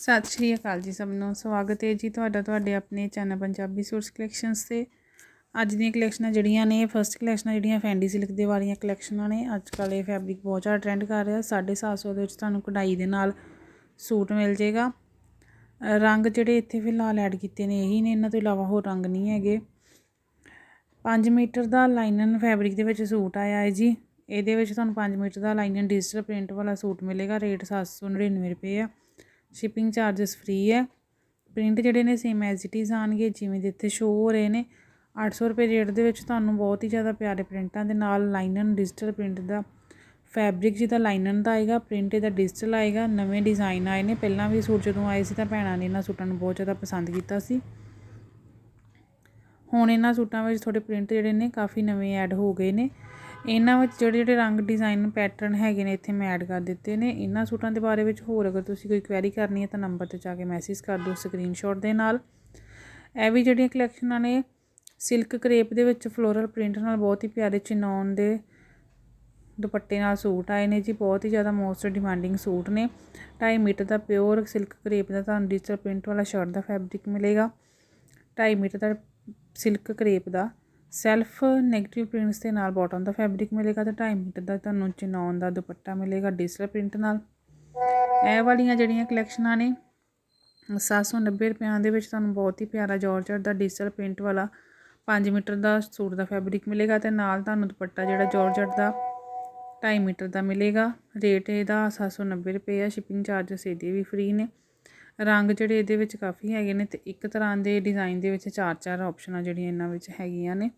ਸਤਿ ਸ਼੍ਰੀ ਅਕਾਲ ਜੀ ਸਭ ਨੂੰ। ਸਵਾਗਤ ਹੈ ਜੀ ਤੁਹਾਡਾ ਤੁਹਾਡੇ ਆਪਣੇ ਚੈਨਲ ਪੰਜਾਬੀ ਸੂਟਸ ਕਲੈਕਸ਼ਨਸ ਤੇ। ਅੱਜ ਦੀਆਂ ਕਲੈਕਸ਼ਨਾਂ ਜਿਹੜੀਆਂ ਨੇ ਫਰਸਟ ਕਲੈਕਸ਼ਨਾਂ ਜਿਹੜੀਆਂ ਫੈਂਡੀ ਸਿਲਕ ਦੇ ਵਾਲੀਆਂ ਕਲੈਕਸ਼ਨਾਂ ਨੇ। ਅੱਜ ਕੱਲ੍ਹ ਇਹ ਫੈਬਰਿਕ ਬਹੁਤ ਜ਼ਿਆਦਾ ਟ੍ਰੈਂਡ ਕਰ ਰਿਹਾ। 750 ਦੇ ਵਿੱਚ ਤੁਹਾਨੂੰ ਕਢਾਈ ਦੇ ਨਾਲ ਸੂਟ ਮਿਲ ਜੇਗਾ ਰੰਗ ਜਿਹੜੇ ਇੱਥੇ ਫਿਲਹਾਲ ਐਡ ਕੀਤੇ ਨੇ, ਇਹੀ ਨੇ। ਇਹਨਾਂ ਤੋਂ ਇਲਾਵਾ ਹੋਰ ਰੰਗ ਨਹੀਂ ਹੈਗੇ। 5 ਮੀਟਰ ਦਾ ਲਾਈਨਨ ਫੈਬਰਿਕ ਦੇ ਵਿੱਚ ਸੂਟ ਆਇਆ ਹੈ ਜੀ। ਇਹਦੇ ਵਿੱਚ ਤੁਹਾਨੂੰ 5 ਮੀਟਰ ਦਾ ਲਾਈਨਨ ਡਿਜੀਟਲ ਪ੍ਰਿੰਟ ਵਾਲਾ ਸੂਟ ਮਿਲੇਗਾ। ਰੇਟ 799 ਰੁਪਏ ਆ। ਸ਼ਿਪਿੰਗ ਚਾਰजेस ਫ੍ਰੀ ਹੈ। ਪ੍ਰਿੰਟ ਜਿਹੜੇ ਨੇ ਸੇਮ ਐਜ਼ ਇਟ ਇਜ਼ ਆਣਗੇ ਜਿਵੇਂ ਦੇ ਇੱਥੇ ਸ਼ੋ ਹੋ ਰਹੇ ਨੇ। 800 ਰੁਪਏ ਰੇਟ ਦੇ ਵਿੱਚ ਤੁਹਾਨੂੰ ਬਹੁਤ ਹੀ ਜ਼ਿਆਦਾ ਪਿਆਰੇ ਪ੍ਰਿੰਟਾਂ ਦੇ ਨਾਲ ਲਾਈਨਨ ਡਿਜੀਟਲ ਪ੍ਰਿੰਟ ਦਾ ਫੈਬਰਿਕ ਜਿਹਦਾ ਲਾਈਨਨ ਦਾ ਆਏਗਾ ਪ੍ਰਿੰਟ ਇਹਦਾ ਡਿਜੀਟਲ ਆਏਗਾ। ਨਵੇਂ ਡਿਜ਼ਾਈਨ ਆਏ ਨੇ। ਪਹਿਲਾਂ ਵੀ ਸੂਟ ਜਦੋਂ ਆਏ ਸੀ ਤਾਂ ਭੈਣਾਂ ਨੇ ਇਹਨਾਂ ਸੂਟਾਂ ਨੂੰ ਬਹੁਤ ਜ਼ਿਆਦਾ ਪਸੰਦ ਕੀਤਾ ਸੀ। ਹੁਣ ਇਹਨਾਂ ਸੂਟਾਂ ਵਿੱਚ ਥੋੜੇ ਪ੍ਰਿੰਟ ਜਿਹੜੇ ਨੇ ਕਾਫੀ ਨਵੇਂ ਐਡ ਹੋ ਗਏ ਨੇ। ਇਹਨਾਂ ਵਿੱਚ ਜਿਹੜੇ ਜਿਹੜੇ ਰੰਗ ਡਿਜ਼ਾਈਨ ਪੈਟਰਨ ਹੈਗੇ ਨੇ ਇੱਥੇ ਮੈਂ ਐਡ ਕਰ ਦਿੱਤੇ ਨੇ। ਇਹਨਾਂ ਸੂਟਾਂ ਦੇ ਬਾਰੇ ਵਿੱਚ ਹੋਰ ਅਗਰ ਤੁਸੀਂ ਕੋਈ ਕੁਐਰੀ ਕਰਨੀ ਹੈ ਤਾਂ ਨੰਬਰ ਤੇ ਜਾ ਕੇ ਮੈਸੇਜ ਕਰ ਦਿਓ ਸਕਰੀਨਸ਼ਾਟ ਦੇ ਨਾਲ। ਇਹ ਵੀ ਜਿਹੜੀਆਂ ਕਲੈਕਸ਼ਨਾਂ ਨੇ ਸਿਲਕ ਕਰੇਪ ਦੇ ਵਿੱਚ ਫਲੋਰਲ ਪ੍ਰਿੰਟ ਨਾਲ ਬਹੁਤ ਹੀ ਪਿਆਰੇ ਚਿਨੌਨ ਦੇ ਦੁਪੱਟੇ ਨਾਲ ਸੂਟ ਆਏ ਨੇ ਜੀ। ਬਹੁਤ ਹੀ ਜ਼ਿਆਦਾ ਮੋਸਟ ਡਿਮਾਂਡਿੰਗ ਸੂਟ ਨੇ। 2.5 ਮੀਟਰ ਦਾ ਪਿਓਰ ਸਿਲਕ ਕਰੇਪ ਦਾ ਤੁਹਾਨੂੰ ਡਿਜੀਟਲ ਪ੍ਰਿੰਟ ਵਾਲਾ ਸ਼ਰਟ ਦਾ ਫੈਬਰਿਕ ਮਿਲੇਗਾ। 2.5 ਮੀਟਰ ਦਾ ਸਿਲਕ ਕਰੇਪ ਦਾ। ਸੈਲਫ ਨੈਗੇਟਿਵ ਪ੍ਰਿੰਟਸ ਦੇ ਨਾਲ ਬਾਟਮ ਦਾ ਫੈਬਰਿਕ ਮਿਲੇਗਾ ਤੇ ਢਾਈ ਮੀਟਰ ਦਾ ਤੁਹਾਨੂੰ ਚਨੌਨ ਦਾ ਦੁਪੱਟਾ ਮਿਲੇਗਾ ਡਿਜੀਟਲ ਪ੍ਰਿੰਟ ਨਾਲ। ਇਹ ਵਾਲੀਆਂ ਜਿਹੜੀਆਂ ਕਲੈਕਸ਼ਨਾਂ ਨੇ 790 ਰੁਪਿਆਂ ਦੇ ਵਿੱਚ ਤੁਹਾਨੂੰ ਬਹੁਤ ਹੀ ਪਿਆਰਾ ਜਾਰਜਟ ਦਾ ਡਿਜੀਟਲ ਪ੍ਰਿੰਟ ਵਾਲਾ 5 ਮੀਟਰ ਦਾ ਸੂਟ ਦਾ ਫੈਬਰਿਕ ਮਿਲੇਗਾ ਤੇ ਨਾਲ ਤੁਹਾਨੂੰ ਦੁਪੱਟਾ ਜਿਹੜਾ ਜਾਰਜਟ ਦਾ 2.5 ਮੀਟਰ ਦਾ ਮਿਲੇਗਾ। ਰੇਟ ਇਹਦਾ 790 ਰੁਪਏ ਆ ਸ਼ਿਪਿੰਗ ਚਾਰजेस ਇਹਦੇ ਵੀ ਫ੍ਰੀ ਨੇ। ਰੰਗ ਜਿਹੜੇ ਇਹਦੇ ਵਿੱਚ ਕਾਫੀ ਹੈਗੇ ਨੇ ਤੇ ਇੱਕ ਤਰ੍ਹਾਂ ਦੇ ਡਿਜ਼ਾਈਨ ਦੇ ਵਿੱਚ ਚਾਰ ਚਾਰ ਆਪਸ਼ਨਾਂ ਜਿਹੜੀਆਂ ਇਹਨਾਂ ਵਿੱਚ ਹੈਗੀਆਂ ਨੇ।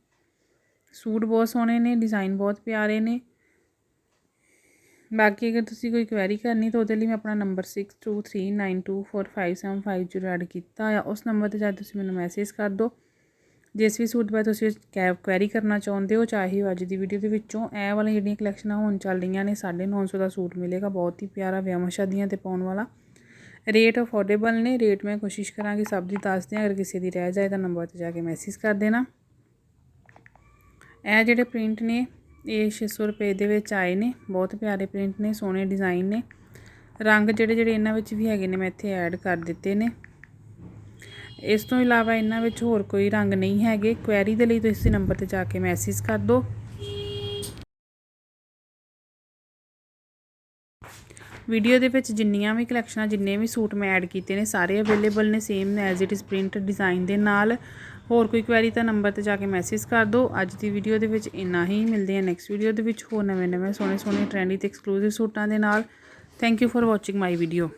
ਸੂਟ ਬਹੁਤ ਸੋਹਣੇ ਨੇ ਡਿਜ਼ਾਈਨ ਬਹੁਤ ਪਿਆਰੇ ਨੇ। ਬਾਕੀ ਅਗਰ ਤੁਸੀਂ ਕੋਈ ਕੁਐਰੀ ਕਰਨੀ ਤਾਂ ਉਹਦੇ ਲਈ ਮੈਂ ਆਪਣਾ ਨੰਬਰ 6239245750 ਐਡ ਕੀਤਾ ਆ। ਉਸ ਨੰਬਰ ਤੇ ਜਾ ਤੁਸੀਂ ਮੈਨੂੰ ਮੈਸੇਜ ਕਰ ਦਿਓ। ਜਿਸ ਵੀ ਸੂਟ ਬਾਰੇ ਤੁਸੀਂ ਕੈਬ ਕੁਐਰੀ ਕਰਨਾ ਚਾਹੁੰਦੇ ਹੋ, ਚਾਹੇ ਉਹ ਅੱਜ ਦੀ ਵੀਡੀਓ ਦੇ ਵਿੱਚੋਂ ਇਹ ਵਾਲੀਆਂ ਜਿਹੜੀਆਂ ਕਲੈਕਸ਼ਨਾਂ ਹੁਣ ਚੱਲ ਰਹੀਆਂ ਨੇ 950 ਦਾ ਸੂਟ ਮਿਲੇਗਾ, ਬਹੁਤ ਹੀ ਪਿਆਰਾ ਵਿਆਹਾਂ ਸ਼ਾਦੀਆਂ ਤੇ ਪਾਉਣ ਵਾਲਾ। ਰੇਟ ਅਫੋਰਡੇਬਲ ਨੇ। ਰੇਟ ਮੈਂ ਕੋਸ਼ਿਸ਼ ਕਰਾਂਗੀ ਸਭ ਦੀ ਦੱਸ ਦਿਆਂ। ਅਗਰ ਕਿਸੇ ਦੀ ਰਹਿ ਜਾਏ ਤਾਂ ਨੰਬਰ ਤੇ ਜਾ ਕੇ ਮੈਸੇਜ ਕਰ ਦੇਣਾ। ਇਹ ਜਿਹੜੇ ਪ੍ਰਿੰਟ ਨੇ, ਇਹ 600 ਰੁਪਏ ਦੇ ਵਿੱਚ ਆਏ ਨੇ। ਬਹੁਤ ਪਿਆਰੇ ਪ੍ਰਿੰਟ ਨੇ, ਸੋਹਣੇ ਡਿਜ਼ਾਈਨ ਨੇ। ਰੰਗ ਜਿਹੜੇ ਜਿਹੜੇ ਇਹਨਾਂ ਵਿੱਚ ਵੀ ਹੈਗੇ ਨੇ, ਮੈਂ ਇੱਥੇ ਐਡ ਕਰ ਦਿੱਤੇ ਨੇ। ਇਸ ਤੋਂ ਇਲਾਵਾ ਇਹਨਾਂ ਵਿੱਚ ਹੋਰ ਕੋਈ ਰੰਗ ਨਹੀਂ ਹੈਗੇ। ਕੁਐਰੀ ਦੇ ਲਈ ਤੁਸੀਂ ਇਸ ਨੰਬਰ ਤੇ ਜਾ ਕੇ ਮੈਸੇਜ ਕਰ ਦਿਓ। ਵੀਡੀਓ ਦੇ ਵਿੱਚ ਜਿੰਨੀਆਂ ਵੀ ਕਲੈਕਸ਼ਨਾਂ ਜਿੰਨੇ ਵੀ ਸੂਟ ਮੈਂ ਐਡ ਕੀਤੇ ਨੇ, ਸਾਰੇ ਅਵੇਲੇਬਲ ਨੇ same as it is print design ਦੇ ਨਾਲ। ਹੋਰ ਕੋਈ ਕੁਐਰੀ ਤਾਂ ਨੰਬਰ ਤੇ ਜਾ ਕੇ ਮੈਸੇਜ ਕਰ ਦਿਓ। ਅੱਜ ਦੀ ਵੀਡੀਓ ਦੇ ਵਿੱਚ ਇੰਨਾ ਹੀ। ਮਿਲਦੇ ਹਾਂ ਨੈਕਸਟ ਵੀਡੀਓ ਦੇ ਵਿੱਚ ਹੋਰ ਨਵੇਂ ਨਵੇਂ ਸੋਹਣੇ ਸੋਹਣੇ ਟ੍ਰੈਂਡੀ ਤੇ ਐਕਸਕਲੂਸਿਵ ਸੂਟਾਂ ਦੇ ਨਾਲ। Thank you for watching my video